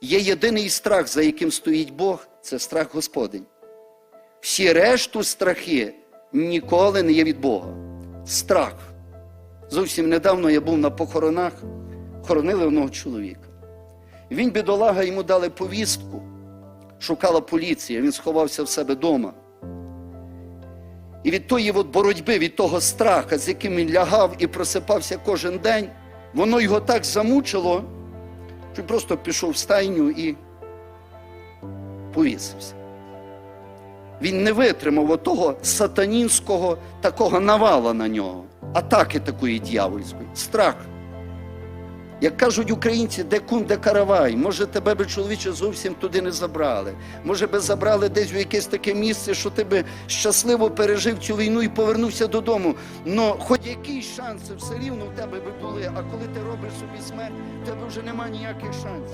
Є єдиний страх, за яким стоїть Бог, це страх Господень. Всі решту страхи ніколи не є від Бога. Страх. Зовсім недавно я був на похоронах, хоронили одного чоловіка. Він, бідолага, йому дали повістку, шукала поліція, він сховався в себе вдома. І від тої от боротьби, від того страха, з яким він лягав і просипався кожен день, воно його так замучило, що просто пішов в стайню і повісився. Він не витримав отого сатанінського такого навала на нього, атаки такої дьявольської, страх. Як кажуть українці, де кун, де каравай, може тебе би чоловіче зовсім туди не забрали. Може би забрали десь у якесь таке місце, що ти би щасливо пережив цю війну і повернувся додому. Но хоч якісь шанси все рівно в тебе би були, а коли ти робиш собі смерть, в тебе вже немає ніяких шансів.